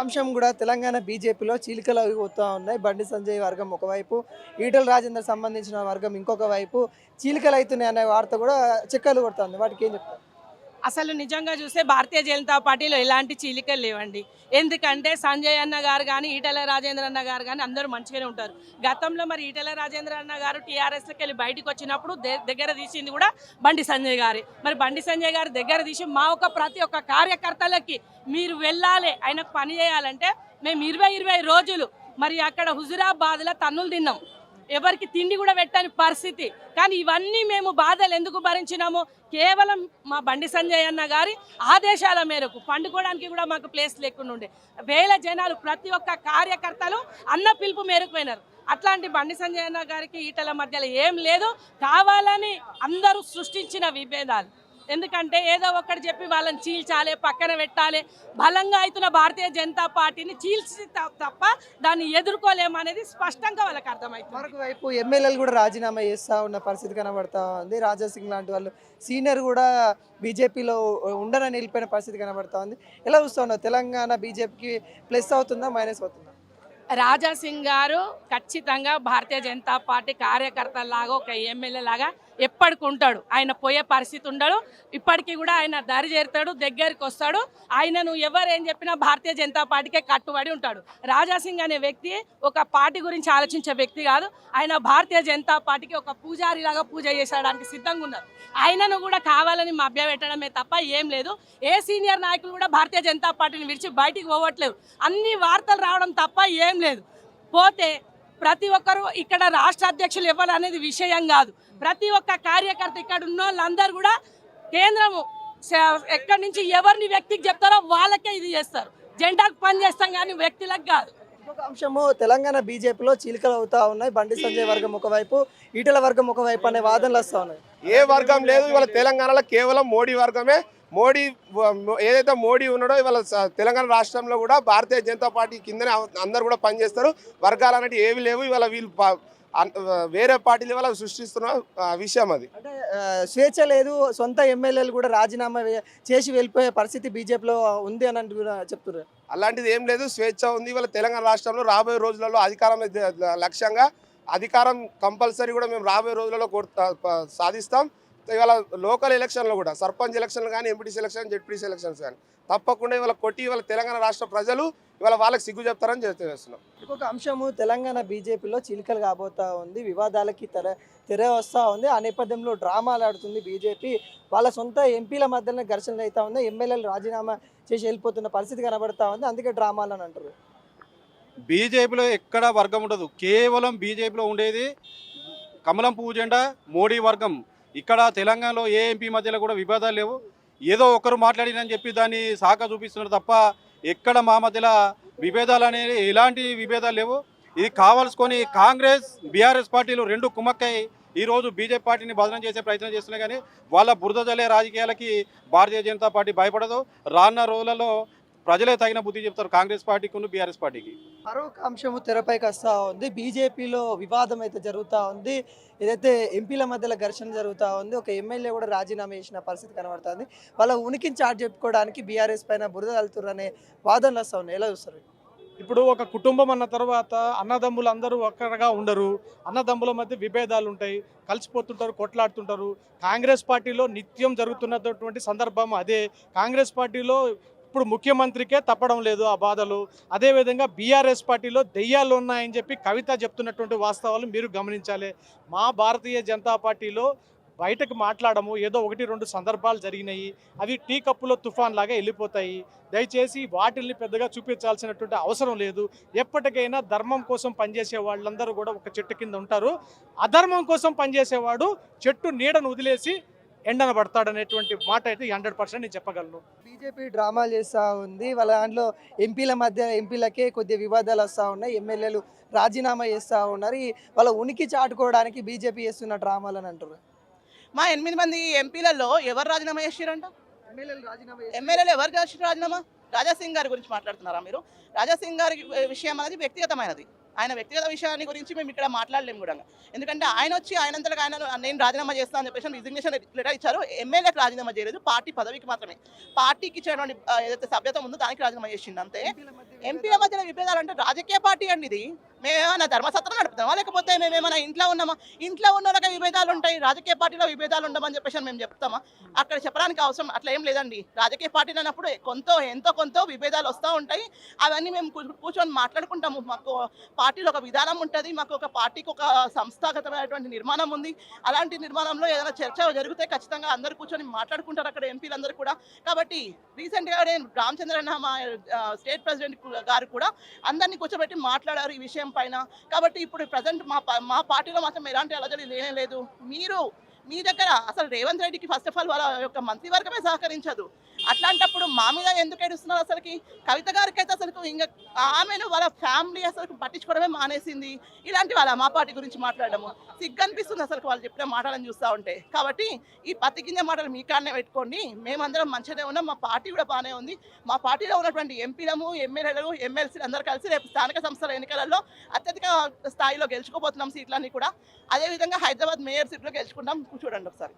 అంశం కూడా తెలంగాణ బీజేపీలో చీలికలు అవుతూ ఉన్నాయి. బండి సంజయ్ వర్గం ఒకవైపు ఈటల రాజేందర్ సంబంధించిన వర్గం ఇంకొక వైపు చీలికలు అవుతున్నాయి అనే వార్త కూడా చిక్కలు కొడుతుంది. వాటికి ఏం చెప్తారు? అసలు నిజంగా చూస్తే భారతీయ జనతా పార్టీలో ఎలాంటి చీలికలు లేవండి. ఎందుకంటే సంజయ్ అన్న గారు కానీ ఈటల రాజేంద్ర అన్న గారు కానీ అందరూ మంచిగానే ఉంటారు. గతంలో మరి ఈటల రాజేంద్ర అన్న గారు టీఆర్ఎస్లోకి వెళ్ళి బయటకు వచ్చినప్పుడు దే- దగ్గర తీసింది కూడా బండి సంజయ్ గారి. మరి బండి సంజయ్ గారు దగ్గర తీసి మా ఒక ప్రతి ఒక్క కార్యకర్తలకి మీరు వెళ్ళాలి ఆయనకు పని చేయాలంటే మేము ఇరవై ఇరవై రోజులు మరి అక్కడ హుజురాబాద్లో తన్నులు తిన్నాం. ఎవరికి తిండి కూడా పెట్టని పరిస్థితి. కానీ ఇవన్నీ మేము బాధలు ఎందుకు భరించినాము కేవలం మా బండి సంజయ్ అన్న గారి ఆదేశాల మేరకు పండుకోవడానికి కూడా మాకు ప్లేస్ లేకుండా ఉండే. వేల జనాలు ప్రతి ఒక్క కార్యకర్తలు అన్న పిలుపు మేరకు పోయినారు. అట్లాంటి బండి సంజయ్ అన్న గారికి ఈటల మధ్యలో ఏం లేదు. కావాలని అందరూ సృష్టించిన విభేదాలు. ఎందుకంటే ఏదో ఒకటి చెప్పి వాళ్ళని చీల్చాలి పక్కన పెట్టాలి. బలంగా అవుతున్న భారతీయ జనతా పార్టీని చీల్చి తప్ప దాన్ని ఎదుర్కోలేమనేది స్పష్టంగా వాళ్ళకి అర్థమవుతుంది మరొక వైపు ఎమ్మెల్యేలు కూడా రాజీనామా చేస్తూ ఉన్న పరిస్థితి కనబడతా ఉంది. రాజా సింగ్ లాంటి వాళ్ళు సీనియర్ కూడా బీజేపీలో ఉండరని వెళ్ళిపోయిన పరిస్థితి కనబడతా ఉంది. ఎలా చూస్తా ఉన్నావు తెలంగాణ బీజేపీకి ప్లస్ అవుతుందా మైనస్ అవుతుందా? రాజా సింగ్ గారు ఖచ్చితంగా భారతీయ జనతా పార్టీ కార్యకర్తలాగా ఒక ఎమ్మెల్యే లాగా ఎప్పటికి ఉంటాడు ఆయన పోయే పరిస్థితి ఉండడు. ఇప్పటికీ కూడా ఆయన దరి చేరుతాడు దగ్గరికి వస్తాడు. ఆయనను ఎవరు ఏం చెప్పినా భారతీయ జనతా పార్టీకే కట్టుబడి ఉంటాడు. రాజా సింగ్ అనే వ్యక్తి ఒక పార్టీ గురించి ఆలోచించే వ్యక్తి కాదు. ఆయన భారతీయ జనతా పార్టీకి ఒక పూజారిలాగా పూజ చేసేయడానికి సిద్ధంగా ఉన్నారు. ఆయనను కూడా కావాలని మభ్యపెట్టడమే తప్ప ఏం లేదు. ఏ సీనియర్ నాయకులు కూడా భారతీయ జనతా పార్టీని విడిచి బయటికి పోవట్లేదు. అన్ని వార్తలు రావడం తప్ప ఏం లేదు. పోతే ప్రతి ఒక్కరు ఇక్కడ రాష్ట్ర అధ్యక్షులు ఎవరు అనేది విషయం కాదు. ప్రతి ఒక్క కార్యకర్త ఇక్కడ ఉన్న వాళ్ళందరూ కూడా కేంద్రము ఎక్కడి నుంచి ఎవరిని వ్యక్తికి చెప్తారో వాళ్ళకే ఇది చేస్తారు. జెండాకు పని చేస్తాం కానీ వ్యక్తులకు కాదు. ఇంకొక అంశము తెలంగాణ బీజేపీలో చీలికలు అవుతా ఉన్నాయి. బండి సంజయ్ వర్గం ఒకవైపు ఈటల వర్గం ఒకవైపు అనే వాదనలు వస్తా ఉన్నాయి. ఏ వర్గం లేదు ఇవాళ తెలంగాణలో కేవలం మోడీ వర్గమే. మోడీ ఏదైతే మోడీ ఉన్నాడో ఇవాళ తెలంగాణ రాష్ట్రంలో కూడా భారతీయ జనతా పార్టీ కిందనే అందరు అందరూ కూడా పనిచేస్తారు. వర్గాలు అనేవి ఏవి లేవు ఇవాళ వీళ్ళు వేరే పార్టీలు ఇవాళ సృష్టిస్తున్న విషయం అది. అంటే స్వేచ్ఛ లేదు సొంత ఎమ్మెల్యేలు కూడా రాజీనామా చేసి వెళ్ళిపోయే పరిస్థితి బీజేపీలో ఉంది అని అంటూ కూడా చెప్తున్నారు అలాంటిది ఏం లేదు స్వేచ్ఛ ఉంది. ఇవాళ తెలంగాణ రాష్ట్రంలో రాబోయే రోజులలో అధికారం లక్ష్యంగా అధికారం కంపల్సరీ కూడా మేము రాబోయే రోజులలో సాధిస్తాం. ఇవాళ లోకల్ ఎలక్షన్లో కూడా సర్పంచ్ ఎలక్షన్లు కానీ ఎంపీటీసీ ఎలక్షన్ జెడ్పీటీసీ ఎలక్షన్స్ కానీ తప్పకుండా ఇవాళ కొట్టి ఇవాళ తెలంగాణ రాష్ట్ర ప్రజలు ఇవాళ వాళ్ళకి సిగ్గు చెప్తారని చేస్తున్నాం. ఇంకొక అంశము తెలంగాణ బీజేపీలో చీలికలు కాబోతా ఉంది వివాదాలకి తెర తెర వస్తూ ఉంది. ఆ నేపథ్యంలో డ్రామాలు ఆడుతుంది బీజేపీ. వాళ్ళ సొంత ఎంపీల మధ్యలో ఘర్షణలు అవుతా ఉంది ఎమ్మెల్యేలు రాజీనామా చేసి వెళ్ళిపోతున్న పరిస్థితి కనబడతా ఉంది. అందుకే డ్రామాలు అని అంటారు. బీజేపీలో ఎక్కడ వర్గం ఉండదు. కేవలం బీజేపీలో ఉండేది కమలం పువ్వు జెండా మోడీ వర్గం. ఇక్కడ తెలంగాణలో ఏ ఎంపీ మధ్యలో కూడా విభేదాలు లేవు. ఏదో ఒకరు మాట్లాడినని చెప్పి దాన్ని సాక చూపిస్తున్నారు తప్ప ఎక్కడ మా మధ్యలో విభేదాలు అనేది ఎలాంటి విభేదాలు లేవు. ఇది కావాల్సుకొని కాంగ్రెస్ బీఆర్ఎస్ పార్టీలు రెండు కుమ్మక్కై ఈరోజు బీజేపీ పార్టీని బదనం చేసే ప్రయత్నం చేస్తున్నాయి కానీ వాళ్ళ బురద జల్లే రాజకీయాలకి భారతీయ జనతా పార్టీ భయపడదు. రానున్న రోజులలో ప్రజలే తగిన బుద్ధి చెప్తారు కాంగ్రెస్ పార్టీకి బీఆర్ఎస్ పార్టీకి. మరొక అంశము తెరపైకి వస్తూ ఉంది. బీజేపీలో వివాదం అయితే జరుగుతూ ఉంది. ఏదైతే ఎంపీల మధ్యలో ఘర్షణ జరుగుతూ ఉంది ఒక ఎమ్మెల్యే కూడా రాజీనామా చేసిన పరిస్థితి కనబడుతుంది. వాళ్ళ ఉనికిని చాటు చెప్పుకోవడానికి బీఆర్ఎస్ పైన బురద కలుతురు అనే వాదనలు వస్తూ ఉన్నాయి. ఎలా చూస్తారు? ఇప్పుడు ఒక కుటుంబం అన్న తర్వాత అన్నదమ్ములు అందరూ ఒక్కడగా ఉండరు. అన్నదమ్ముల మధ్య విభేదాలు ఉంటాయి. కలిసిపోతుంటారు కొట్లాడుతుంటారు. కాంగ్రెస్ పార్టీలో నిత్యం జరుగుతున్నటువంటి సందర్భం అదే. కాంగ్రెస్ పార్టీలో ఇప్పుడు ముఖ్యమంత్రికే తప్పడం లేదు ఆ బాధలు. అదేవిధంగా బీఆర్ఎస్ పార్టీలో దెయ్యాలు ఉన్నాయని చెప్పి కవిత చెప్తున్నటువంటి వాస్తవాలు మీరు గమనించాలి. మా భారతీయ జనతా పార్టీలో బయటకు మాట్లాడము ఏదో ఒకటి రెండు సందర్భాలు జరిగినాయి. అవి టీ కప్పులో తుఫాన్ లాగా వెళ్ళిపోతాయి. దయచేసి వాటిల్ని పెద్దగా చూపించాల్సినటువంటి అవసరం లేదు. ఎప్పటికైనా ధర్మం కోసం పనిచేసే వాళ్ళందరూ కూడా ఒక చెట్టు కింద ఉంటారు. అధర్మం కోసం పనిచేసేవాడు చెట్టు నీడను వదిలేసి ఎండన పడతాడనేటువంటి మాట అయితే హండ్రెడ్ పర్సెంట్ నేను చెప్పగలను. బీజేపీ డ్రామాలు చేస్తూ ఉంది. వాళ్ళ దాంట్లో ఎంపీల మధ్య ఎంపీలకే కొద్దిగా వివాదాలు వస్తూ ఉన్నాయి. ఎమ్మెల్యేలు రాజీనామా చేస్తూ ఉన్నారు. వాళ్ళ ఉనికి చాటుకోవడానికి బీజేపీ చేస్తున్న డ్రామాలు అని అంటారు మా ఎనిమిది మంది ఎంపీలలో ఎవరు రాజీనామా చేసిరంట? ఎమ్మెల్యేలు రాజీనామా ఎమ్మెల్యేలు ఎవరు చేసిన రాజీనామా? రాజాసింగ్ గారి గురించి మాట్లాడుతున్నారా మీరు? రాజాసింగ్ గారి విషయం అనేది వ్యక్తిగతమైనది. ఆయన వ్యక్తిగత విషయాన్ని గురించి మేము ఇక్కడ మాట్లాడలేము కూడా. ఎందుకంటే ఆయన వచ్చి ఆయనంతగా ఆయన నేను రాజీనామా చేస్తాను అని చెప్పేసి రిజిగ్నేషన్ లెటర్ ఇచ్చారు. ఎమ్మెల్యేకి రాజీనామా చేయలేదు. పార్టీ పదవికి మాత్రమే. పార్టీకి ఇచ్చినటువంటి ఏదైతే సభ్యత ఉందో దానికి రాజీనామా చేసింది అంతే. ఎంపీల మధ్యన విభేదాలు అంటే రాజకీయ పార్టీ అండి ఇది. మేమేమైనా ధర్మసత్రం నడుపుతామా? లేకపోతే మేమేమైనా ఇంట్లో ఉన్నామా? ఇంట్లో ఉన్న వాళ్ళకి విభేదాలు ఉంటాయి. రాజకీయ పార్టీలో విభేదాలు ఉండమని చెప్పేసి మేము చెప్తామా? అక్కడ చెప్పడానికి అవసరం అట్లా ఏం లేదండి. రాజకీయ పార్టీలు అన్నప్పుడు కొంత ఎంతో కొంత విభేదాలు వస్తూ ఉంటాయి. అవన్నీ మేము కూర్చొని మాట్లాడుకుంటాము. మాకు పార్టీలో ఒక విధానం ఉంటుంది. మాకు ఒక పార్టీకి ఒక సంస్థాగతమైనటువంటి నిర్మాణం ఉంది. అలాంటి నిర్మాణంలో ఏదైనా చర్చ జరిగితే ఖచ్చితంగా అందరు కూర్చొని మాట్లాడుకుంటారు అక్కడ ఎంపీలందరూ కూడా. కాబట్టి రీసెంట్గా నేను రామచంద్రన్న మా స్టేట్ ప్రెసిడెంట్ గారు కూడా అందరినీ కూర్చోబెట్టి మాట్లాడారు ఈ విషయం పైన. కాబట్టి ఇప్పుడు ప్రజెంట్ మా మా పార్టీలో మాత్రం ఎలాంటి అలజడి లేనే లేదు. మీరు మీ దగ్గర అసలు రేవంత్ రెడ్డికి ఫస్ట్ ఆఫ్ ఆల్ వాళ్ళ యొక్క మంత్రివర్గమే సహకరించదు. అట్లాంటప్పుడు మా మీద ఎందుకు ఏడుస్తున్నారు అసలుకి? కవిత గారికి అయితే అసలు ఇంకా ఆమెను వాళ్ళ ఫ్యామిలీ అసలు పట్టించుకోవడమే మానేసింది. ఇలాంటి వాళ్ళ మా పార్టీ గురించి మాట్లాడడము. సిగ్గు అనిపిస్తుంది అసలు వాళ్ళు చెప్పిన మాటలను చూస్తూ ఉంటే. కాబట్టి ఈ పత్తి గింజ మాటలు మీ కాడనే పెట్టుకోండి. మేమందరం మంచిగానే ఉన్నాం. మా పార్టీ కూడా బాగానే ఉంది. మా పార్టీలో ఉన్నటువంటి ఎంపీలము ఎమ్మెల్యేలు ఎమ్మెల్సీలు అందరూ కలిసి రేపు స్థానిక సంస్థల ఎన్నికలలో అత్యధిక స్థాయిలో గెలుచుకోబోతున్నాం సీట్లన్నీ కూడా. అదేవిధంగా హైదరాబాద్ మేయర్ సీట్లో గెలుచుకుంటాం. చూడండి ఒకసారి.